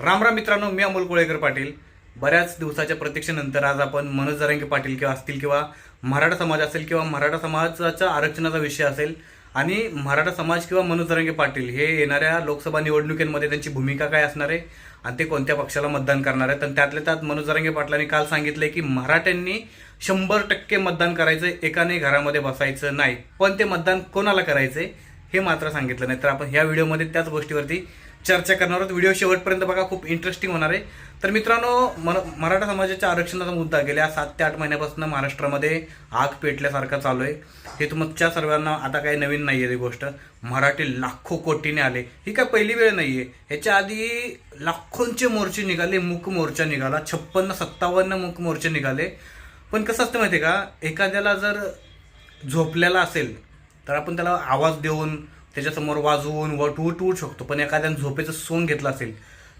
राम राम मित्रांनो मी अमोल कोळेकर पाटील. बऱ्याच दिवसाच्या प्रतीक्षेनंतर आज आपण मनोज जरांगे पाटील किंवा असतील किंवा मराठा समाज असेल किंवा मराठा समाजाचा आरक्षणाचा विषय असेल आणि मराठा समाज किंवा मनोज जरांगे पाटील हे येणाऱ्या लोकसभा निवडणुकीमध्ये त्यांची भूमिका काय असणार आहे आणि ते कोणत्या पक्षाला मतदान करणार आहेत? आणि त्यातल्या त्यात मनोज जरांगे पाटलांनी काल सांगितलंय की मराठ्यांनी शंभर टक्के मतदान करायचं एकाने घरामध्ये बसायचं नाही. पण ते मतदान कोणाला करायचं हे मात्र सांगितलं नाही. तर आपण ह्या व्हिडिओमध्ये त्याच गोष्टीवरती चर्चा करणार आहोत. व्हिडिओ शेवटपर्यंत बघा खूप इंटरेस्टिंग होणार आहे. तर मित्रांनो मराठा समाजाच्या आरक्षणाचा मुद्दा गेल्या सात ते आठ महिन्यापासून महाराष्ट्रामध्ये आग पेटल्यासारखा चालू आहे. हे तुमच्या सर्वांना आता काही नवीन नाही आहे ही गोष्ट. मराठी लाखो कोटीने आले. ही काय पहिली वेळ नाही आहे ह्याच्या आधी लाखोंचे मोर्चे निघाले मूक मोर्चा निघाला छप्पन्न सत्तावन्न मूक मोर्चे निघाले. पण कसं असतं माहिती आहे का? एखाद्याला जर झोपलेला असेल तर आपण त्याला आवाज देऊन त्याच्यासमोर वाजवून वट उठ उठ शकतो. पण एखाद्यानं झोपेचं सोन घेतलं असेल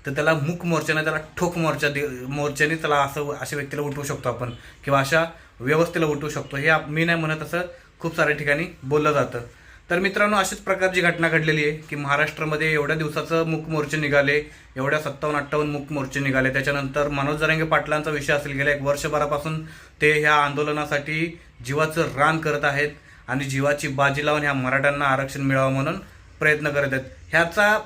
तर त्याला मूक मोर्चाने त्याला ठोक मोर्चा दे मोर्चाने त्याला असं अशा व्यक्तीला उठवू शकतो आपण किंवा अशा व्यवस्थेला उठवू शकतो. हे मी नाही म्हणत असं खूप साऱ्या ठिकाणी बोललं जातं. तर मित्रांनो अशाच प्रकारची घटना घडलेली आहे की महाराष्ट्रामध्ये एवढ्या दिवसाचं मूक मोर्चे निघाले एवढ्या सत्तावन्न अठ्ठावन्न मूक मोर्चे निघाले. त्याच्यानंतर मनोज जरांगे पाटलांचा विषय असेल गेल्या एक वर्षभरापासून ते ह्या आंदोलनासाठी जीवाचं रान करत आहेत. आणि जीवाची बाजी लावून ह्या मराठ्यांना आरक्षण मिळावं म्हणून प्रयत्न करत आहेत. ह्याचा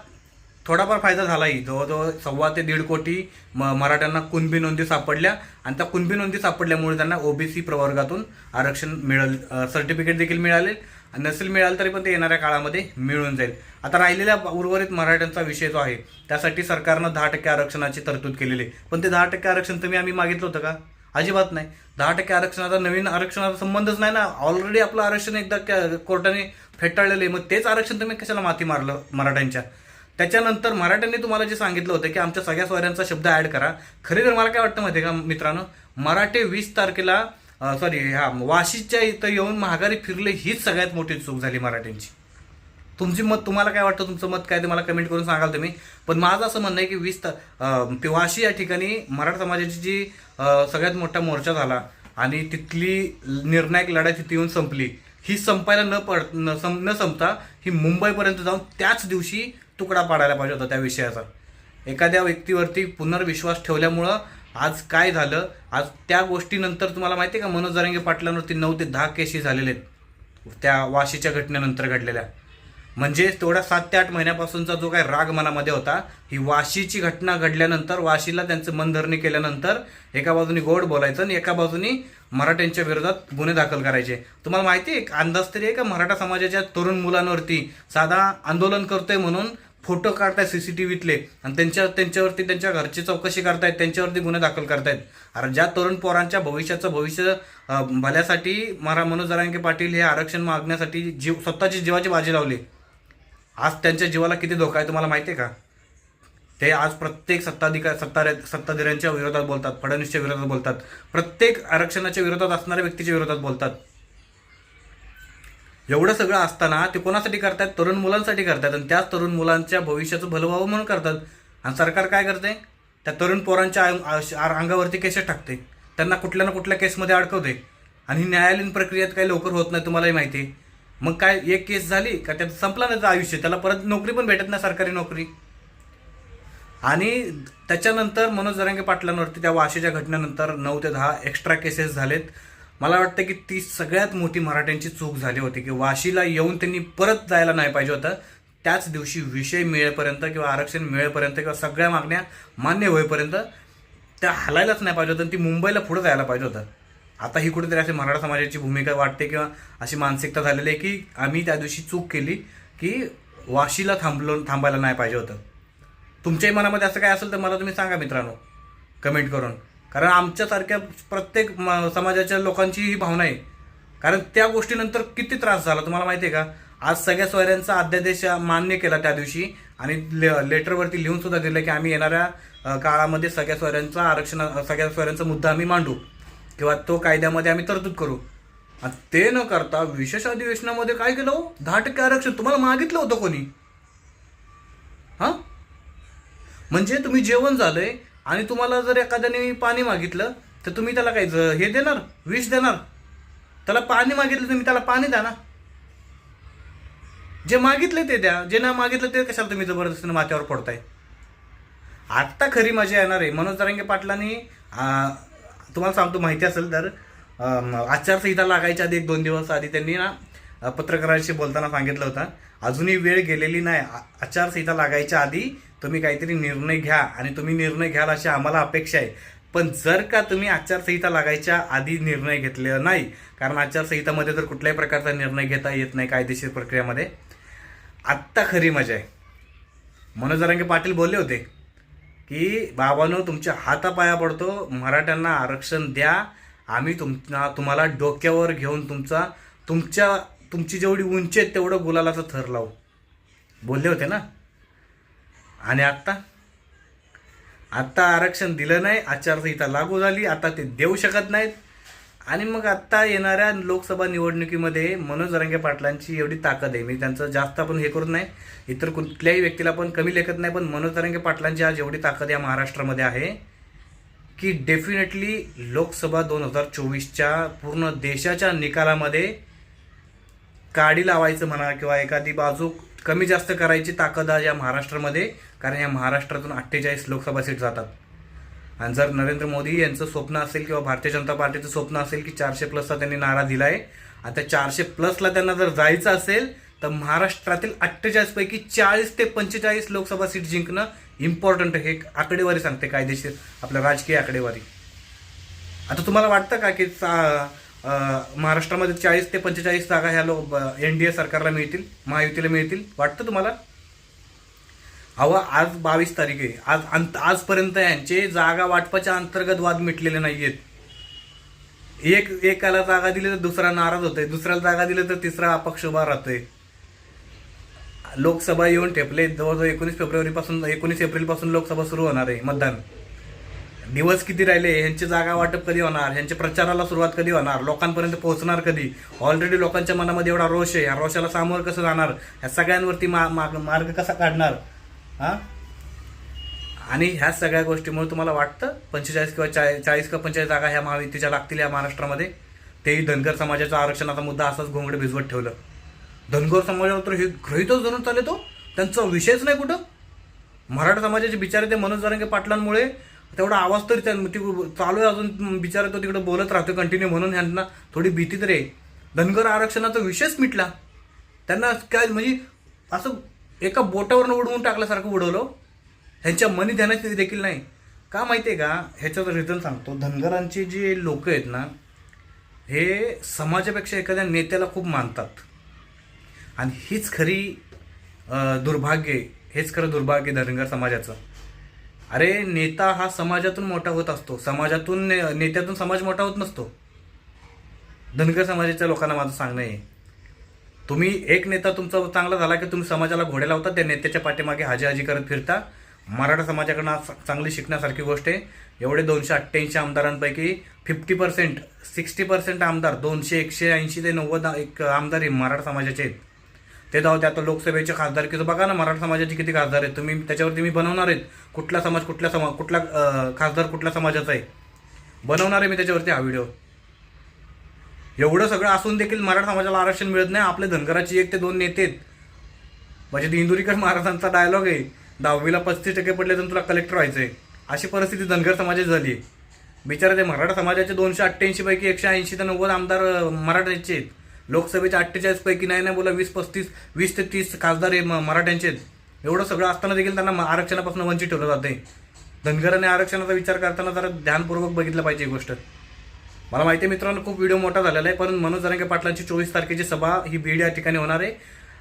थोडाफार फायदा झालाही. जवळजवळ सव्वा ते दीड कोटी म मराठ्यांना कुणबी नोंदी सापडल्या आणि त्या कुणबी नोंदी सापडल्यामुळे त्यांना ओबीसी प्रवर्गातून आरक्षण मिळेल सर्टिफिकेट देखील मिळाले आणि नसेल मिळालं तरी पण ते येणाऱ्या काळामध्ये मिळून जाईल. आता राहिलेल्या उर्वरित मराठ्यांचा विषय जो आहे त्यासाठी सरकारनं दहा टक्के आरक्षणाची तरतूद केलेली आहे. पण ते दहा टक्के आरक्षण तुम्ही आम्ही मागितलं होतं का? अजिबात नाही. दहा टक्के आरक्षणाचा नवीन आरक्षणाचा संबंधच नाही ना. ऑलरेडी आपलं आरक्षण एकदा कोर्टाने फेटाळलेलं आहे. मग तेच आरक्षण तुम्ही कशाला माती मारलं मराठ्यांच्या? त्याच्यानंतर मराठ्यांनी तुम्हाला जे सांगितलं होतं की आमच्या सगळ्या स्वाऱ्यांचा शब्द ऍड करा. खरे तर मला काय वाटतं माहिती आहे का मित्रांनो? मराठे वीस तारखेला सॉरी ह्या वाशीच्या इथं येऊन महागारी फिरले हीच सगळ्यात मोठी चूक झाली मराठ्यांची. तुमची मत तुम्हाला काय वाटतं तुमचं मत काय ते मला कमेंट करून सांगाल तुम्ही. पण माझं असं म्हणणं आहे की वीस पिवाशी या ठिकाणी मराठा समाजाची जी सगळ्यात मोठा मोर्चा झाला आणि तिथली निर्णायक लढाई तिथे येऊन संपली ही संपायला न पड न सं न संपता ही मुंबईपर्यंत जाऊन त्याच दिवशी तुकडा पाडायला पाहिजे होता त्या विषयाचा. एखाद्या व्यक्तीवरती पुनर्विश्वास ठेवल्यामुळं आज काय झालं आज त्या गोष्टीनंतर तुम्हाला माहिती आहे का मनोज जरांगे पाटलांवरती नऊ ते दहा केसेस झालेले आहेत. त्या वाशीच्या घटनेनंतर घडलेल्या. म्हणजे तेवढ्या सात ते आठ महिन्यापासूनचा जो काही राग मनामध्ये होता ही वाशीची घटना घडल्यानंतर वाशीला त्यांचं मनधरणी केल्यानंतर एका बाजूनी गोड बोलायचं आणि एका बाजूनी मराठ्यांच्या विरोधात गुन्हे दाखल करायचे. तुम्हाला माहिती आहे एक अंदाज तरी आहे का मराठा समाजाच्या तरुण मुलांवरती? साधा आंदोलन करतोय म्हणून फोटो काढतायत व्हीतले आणि त्यांच्या त्यांच्यावरती त्यांच्या घरची चौकशी करतायत त्यांच्यावरती गुन्हे दाखल करतायत. अरे ज्या तरुण पोरांच्या भविष्याचं भविष्य भल्यासाठी मरा मनोज जरांगे पाटील हे आरक्षण मागण्यासाठी जीव स्वतःची जीवाची बाजी लावली. आज त्यांच्या जीवाला किती धोका आहे तुम्हाला माहिती आहे का? ते आज प्रत्येक सत्ताधिकार सत्ता सत्ताधाऱ्यांच्या विरोधात बोलतात फडणवीसच्या विरोधात बोलतात प्रत्येक आरक्षणाच्या विरोधात असणाऱ्या व्यक्तीच्या विरोधात बोलतात. एवढं सगळं असताना ते कोणासाठी करतात तरुण मुलांसाठी करतात आणि त्याच तरुण मुलांच्या भविष्याचं भलं व्हावं म्हणून करतात. आणि सरकार काय करते? त्या तरुण पोरांच्या अंगावरती केसेस टाकते. त्यांना कुठल्या ना कुठल्या केसमध्ये अडकवते. आणि न्यायालयीन प्रक्रियेत काही लवकर होत नाही तुम्हालाही माहिती आहे. मग काय एक केस झाली का त्यात संपला नाही त्याचं आयुष्य? त्याला परत नोकरी पण भेटत नाही सरकारी नोकरी. आणि त्याच्यानंतर मनोज जरांगे पाटलांवरती त्या वाशीच्या घटनेनंतर नऊ ते दहा एक्स्ट्रा केसेस झालेत. मला वाटतं की ती सगळ्यात मोठी मराठ्यांची चूक झाली होती की वाशीला येऊन त्यांनी परत जायला नाही पाहिजे होतं. त्याच दिवशी विषय मिळेपर्यंत किंवा आरक्षण मिळेपर्यंत किंवा सगळ्या मागण्या मान्य होईपर्यंत त्या हलायलाच नाही पाहिजे होतं ती मुंबईला पुढे जायला पाहिजे होतं. आता ही कुठेतरी अशी मराठा समाजाची भूमिका वाटते किंवा अशी मानसिकता झालेली आहे की आम्ही त्या दिवशी चूक केली की वाशीला थांबलो थांबायला नाही पाहिजे होतं. तुमच्याही मनामध्ये असं काय असेल तर मला तुम्ही सांगा मित्रांनो. कमेंट करून. कारण आमच्यासारख्या प्रत्येक म- समाजाच्या लोकांची ही भावना आहे. कारण त्या गोष्टीनंतर किती त्रास झाला तुम्हाला माहिती आहे का? आज सगळ्या सोयऱ्यांचा अध्यादेश मान्य केला त्या दिवशी आणि ले लेटरवरती लिहून सुद्धा दिलं की आम्ही येणाऱ्या काळामध्ये सगळ्या सोयऱ्यांचा आरक्षण सगळ्या सोयऱ्यांचा मुद्दा आम्ही मांडू. किंवा तो कायद्यामध्ये आम्ही तरतूद करू. आणि ते न करता विशेष अधिवेशनामध्ये काय केलं हो? दहा टक्के आरक्षण. तुम्हाला मागितलं होतं कोणी? हां? म्हणजे तुम्ही जेवण झालंय आणि तुम्हाला जर एखाद्याने पाणी मागितलं तर तुम्ही त्याला काय ज- हे देणार? विष देणार? त्याला पाणी मागितलं तुम्ही त्याला पाणी द्या ना. जे मागितले ते द्या. जे नाही मागितलं ते कशाला तुम्ही जबरदस्तीने माथ्यावर पडताय? आत्ता खरी मजा येणार आहे. मनोज तरंगे पाटलांनी तुम्हाला सांगतो माहिती असेल तर आचारसंहिता लागायच्या आधी एक दोन दिवस आधी त्यांनी ना पत्रकारांशी बोलताना सांगितलं होतं अजूनही वेळ गेलेली नाही. आ- आचारसंहिता लागायच्या आधी तुम्ही काहीतरी निर्णय घ्या आणि तुम्ही निर्णय घ्याल अशी आम्हाला अपेक्षा आहे. पण जर का तुम्ही आचारसंहिता लागायच्या आधी निर्णय घेतलेला नाही कारण आचारसंहितामध्ये तर कुठल्याही प्रकारचा निर्णय घेता येत नाही कायदेशीर प्रक्रियामध्ये. आत्ता खरी मजा आहे. मनोज जरांगे पाटील बोलले होते की बाबांनो तुमच्या हातापाया पडतो. मराठ्यांना आरक्षण द्या. आम्ही तुमच्या तुम्हाला डोक्यावर घेऊन तुमचा तुमच्या तुमची जेवढी उंची आहे तेवढं गुलालाचं थर लावू. बोलले होते ना? आणि आत्ता? आत्ता आरक्षण दिलं नाही. आचारसंहिता लागू झाली. आता ते देऊ शकत नाहीत. आणि मग आत्ता येणाऱ्या लोकसभा निवडणुकीमध्ये मनोज रंगे पाटलांची एवढी ताकद आहे. मी त्यांचं जास्त आपण हे करत नाही इतर कुठल्याही व्यक्तीला पण कमी लेखत नाही पण मनोज रंगे पाटलांची आज एवढी ताकद या महाराष्ट्रामध्ये आहे की डेफिनेटली लोकसभा दोन हजार चोवीसच्या पूर्ण देशाच्या निकालामध्ये काडी लावायचं म्हणा किंवा एखादी बाजू कमी जास्त करायची ताकद आज या महाराष्ट्रामध्ये कारण या महाराष्ट्रातून अठ्ठेचाळीस लोकसभा सीट जातात. आणि जर नरेंद्र मोदी यांचं स्वप्न असेल किंवा भारतीय जनता पार्टीचं स्वप्न असेल की चारशे प्लसचा त्यांनी नारा दिला आहे आता चारशे प्लसला त्यांना जर जायचं असेल तर महाराष्ट्रातील अठ्ठेचाळीसपैकी चाळीस ते पंचेचाळीस लोकसभा सीट जिंकणं इम्पॉर्टंट हे एक आकडेवारी सांगते कायदेशीर आपल्या राजकीय आकडेवारी. आता तुम्हाला वाटतं का की महाराष्ट्रामध्ये चाळीस ते पंचेचाळीस जागा ह्या लोक एन डी ए सरकारला मिळतील महायुतीला मिळतील? वाटतं तुम्हाला? अहो आज बावीस तारीख आहे. आज अंत आजपर्यंत यांचे जागा वाटपाच्या अंतर्गत वाद मिटलेले नाही आहेत एक एकाला जागा दिली तर दुसरा नाराज होतोय. दुसऱ्याला जागा दिली तर तिसरा अपक्ष उभा राहतोय. लोकसभा येऊन ठेपले. जवळजवळ एकोणीस फेब्रुवारीपासून एकोणीस एप्रिलपासून लोकसभा सुरू होणार आहे मतदान. दिवस किती राहिले? ह्यांची जागा वाटप कधी होणार? ह्यांच्या प्रचाराला सुरुवात कधी होणार? लोकांपर्यंत पोहोचणार कधी? ऑलरेडी लोकांच्या मनामध्ये एवढा रोष आहे. या रोषाला सामोर कसं जाणार? ह्या सगळ्यांवरती मा- मार्ग कसा काढणार? हां? आणि ह्या सगळ्या गोष्टीमुळे तुम्हाला वाटतं पंचेचाळीस किंवा चाळीस चाळीस किंवा पंचेचाळीस जागा ह्या महायुतीच्या लागतील या महाराष्ट्रामध्ये? तेही धनगर समाजाचा आरक्षणाचा मुद्दा असाच घोंगडे भिजवत ठेवलं. धनगर समाजावर तर हे गृहितच धरून चालले तो त्यांचा विषयच नाही कुठं. मराठा समाजाचे बिचारे ते मनोज जरांगे पाटलांमुळे तेवढा आवाज तरी त्या ती चालू आहे अजून बिचारे तो तिकडे बोलत राहतो कंटिन्यू म्हणून. ह्यांना थोडी भीती तरी आहे. धनगर आरक्षणाचा विषयच मिटला. त्यांना काय म्हणजे असं एका बोटावरनं उडवून टाकल्यासारखं उडवलं. ह्यांच्या मनी ध्यानात देखील नाही. का माहिती आहे का? ह्याच्यात रिझन सांगतो. धनगरांची जी लोक आहेत ना हे समाजापेक्षा एखाद्या नेत्याला खूप मानतात. आणि हीच खरी दुर्भाग्य आहे. हेच खरं दुर्भाग्य धनगर समाजाचं. अरे नेता हा समाजातून मोठा होत असतो. समाजातून ने- नेत्यातून समाज मोठा होत नसतो. धनगर समाजाच्या लोकांना माझं सांगणं आहे. तुम्ही एक नेता तुमचा चांगला झाला की तुम्ही समाजाला घोडे लावता त्या नेत्याच्या पाठीमागे हाजी हाजी करत फिरता. मराठा समाजाकडनं चांगली शिकण्यासारखी गोष्ट आहे. एवढे दोनशे अठ्ठ्याऐंशी आमदारांपैकी फिफ्टी पर्सेंट सिक्स्टी पर्सेंट आमदार दोनशे एकशे ऐंशी ते नव्वद एक आमदार हे मराठा समाजाचे आहेत. ते जाऊ ते आता लोकसभेचे खासदारकीचं बघा ना मराठा समाजाचे किती खासदार आहेत. तुम्ही त्याच्यावरती मी बनवणार आहेत कुठला समाज कुठल्या समाज कुठला खासदार कुठल्या समाजाचा आहे? बनवणार आहे मी त्याच्यावरती हा व्हिडिओ. एवढं सगळं असून देखील मराठा समाजाला आरक्षण मिळत नाही. आपले धनगराची एक ते दोन नेते आहेत. म्हणजे इंदुरीकर महाराजांचा डायलॉग आहे. दहावीला पस्तीस टक्के पडले तर तुला कलेक्टर व्हायचं आहे अशी परिस्थिती धनगर समाजाची झाली आहे. बिचारा ते मराठा समाजाचे दोनशे अठ्ठ्याऐंशीपैकी एकशे ऐंशी ते नव्वद आमदार मराठ्यांचे आहेत. लोकसभेच्या अठ्ठेचाळीसपैकी नाही नाही बोला वीस पस्तीस वीस ते तीस खासदार हे म- मराठ्यांचे आहेत. एवढं सगळं असताना देखील त्यांना आरक्षणापासून वंचित ठेवलं जाते धनगराने आरक्षणाचा विचार करताना जरा ध्यानपूर्वक बघितलं पाहिजे ही गोष्ट. मला माहिती आहे मित्रांनो खूप व्हिडिओ मोठा झालेला आहे पण मनोज जरांगे पाटलांची चोवीस तारखेची सभा ही बीड या ठिकाणी होणार आहे.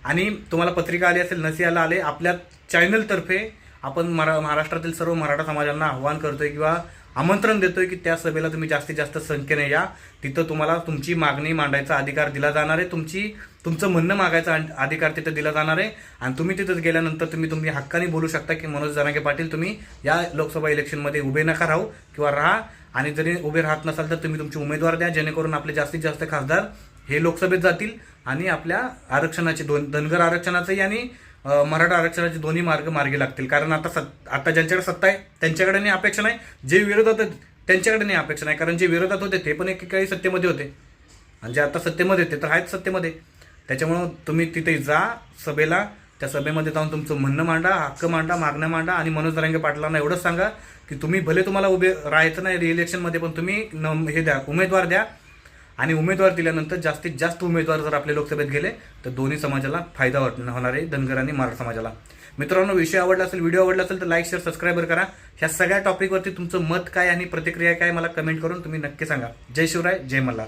आणि तुम्हाला पत्रिका आली असेल नसीयाला आले आपल्या चॅनलतर्फे आपण मरा महाराष्ट्रातील सर्व मराठा समाजांना आव्हान करतोय किंवा आमंत्रण देतोय की त्या सभेला तुम्ही जास्तीत जास्त संख्येने या. तिथं तुम्हाला तुमची मागणी मांडायचा अधिकार दिला जाणार आहे. तुमची तुमचं म्हणणं मागायचा अधिकार तिथं दिला जाणार आहे. आणि तुम्ही तिथं गेल्यानंतर तुम्ही तुम्ही हक्काने बोलू शकता की मनोज जरांगे पाटील तुम्ही या लोकसभा इलेक्शनमध्ये उभे नका राहू किंवा राहा. आणि जरी उभे राहत नसाल तर तुम्ही तुमचे उमेदवार द्या जेणेकरून आपले जास्तीत जास्त खासदार हे लोकसभेत जातील आणि आपल्या आरक्षणाचे दोन धनगर आरक्षणाचंही आणि मराठा आरक्षणाचे दोन्ही मार्ग मार्गी लागतील. कारण आता सत् आता ज्यांच्याकडे सत्ता आहे त्यांच्याकडे नाही अपेक्षा नाही. जे विरोधात त्यांच्याकडे नाही अपेक्षा नाही. कारण जे विरोधात होते ते पण एकेकाळी सत्तेमध्ये होते. आणि जे आता सत्तेमध्ये होते तर आहेत सत्तेमध्ये. त्याच्यामुळं तुम्ही तिथे जा सभेला त्या सभेमध्ये जाऊन तुमचं म्हणणं मांडा हक्क मांडा मागणं मांडा आणि मनोज दरांगे पाटलांना एवढंच सांगा की तुम्ही भले तुम्हाला उभे राहायचं नाही रिइलेक्शनमध्ये पण तुम्ही न हे द्या उमेदवार द्या. आणि उमेदवार दिल्यानंतर जास्तीत जास्त उमेदवार जर आपल्या लोकसभेत गेले तर दोन्ही समाजाला फायदा होणार आहे धनगर आणि मराठा समाजाला. मित्रांनो विषय आवडला असेल व्हिडिओ आवडला असेल तर लाईक शेअर सबस्क्राईबर करा. ह्या सगळ्या टॉपिकवरती तुमचं मत काय आणि प्रतिक्रिया काय मला कमेंट करून तुम्ही नक्की सांगा. जय शिवराय जय मल्हार.